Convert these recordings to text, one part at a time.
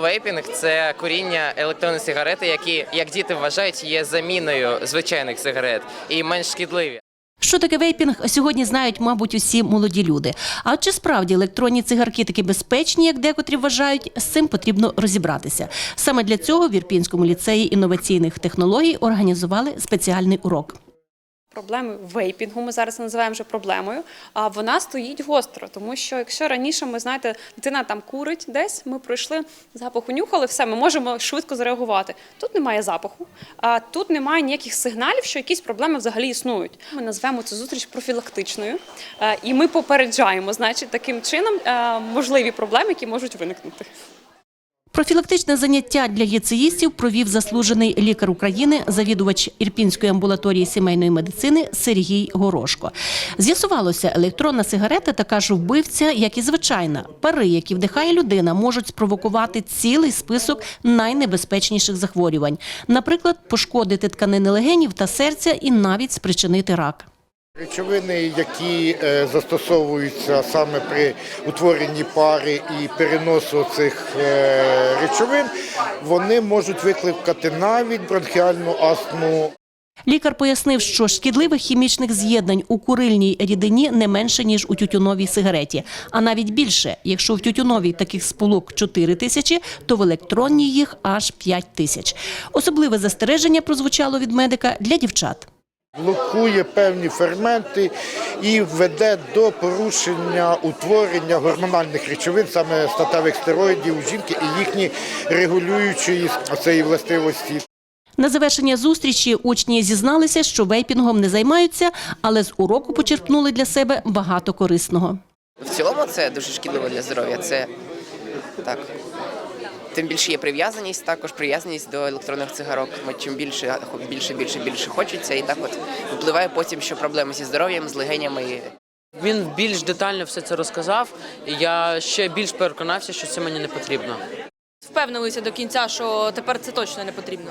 вейпінг це куріння електронної сигарети, які, як діти вважають, є заміною звичайних сигарет і менш шкідливі. Що таке вейпінг, сьогодні знають, мабуть, усі молоді люди. А чи справді електронні цигарки такі безпечні, як декотрі вважають, з цим потрібно розібратися. Саме для цього в Ірпінському ліцеї інноваційних технологій організували спеціальний урок. Проблеми вейпінгу ми зараз називаємо вже проблемою. А вона стоїть гостро, тому що якщо раніше ми знаєте, дитина там курить десь, ми пройшли запах, унюхали, все, ми можемо швидко зреагувати. Тут немає запаху, а тут немає ніяких сигналів, що якісь проблеми взагалі існують. Ми назвемо цю зустріч профілактичною, е, і ми попереджаємо, значить, таким чином е, можливі проблеми, які можуть виникнути. Профілактичне заняття для ліцеїстів провів заслужений лікар України, завідувач Ірпінської амбулаторії сімейної медицини Сергій Горошко. З'ясувалося, електронна сигарета така ж вбивця, як і звичайна. Пари, які вдихає людина, можуть спровокувати цілий список найнебезпечніших захворювань, наприклад, пошкодити тканини легенів та серця і навіть спричинити рак. Речовини, які е, застосовуються саме при утворенні пари і переносу цих е, речовин, вони можуть викликати навіть бронхіальну астму. Лікар пояснив, що шкідливих хімічних з'єднань у курильній рідині не менше, ніж у тютюновій сигареті, а навіть більше. Якщо в тютюновій таких сполук 4 тисячі, то в електронній їх аж 5 тисяч. Особливе застереження прозвучало від медика для дівчат. Блокує певні ферменти і веде до порушення утворення гормональних речовин, саме статевих стероїдів у жінки і їхні регулюючої цієї властивості. На завершення зустрічі учні зізналися, що вейпінгом не займаються, але з уроку почерпнули для себе багато корисного. В цілому це дуже шкідливо для здоров'я. Це так. Тим більше є прив'язаність, також прив'язаність до електронних цигарок. Чим більше, більше, більше, більше хочеться, і так от впливає потім, що проблеми зі здоров'ям, з легенями. Він більш детально все це розказав, і я ще більш переконався, що це мені не потрібно. впевнилися до кінця, що тепер це точно не потрібно.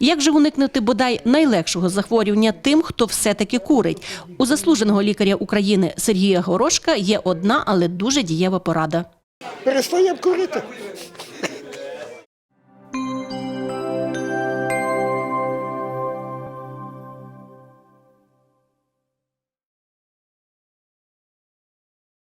Як же уникнути бодай найлегшого захворювання тим, хто все-таки курить? У заслуженого лікаря України Сергія Горошка є одна, але дуже дієва порада. Перестаємо курити.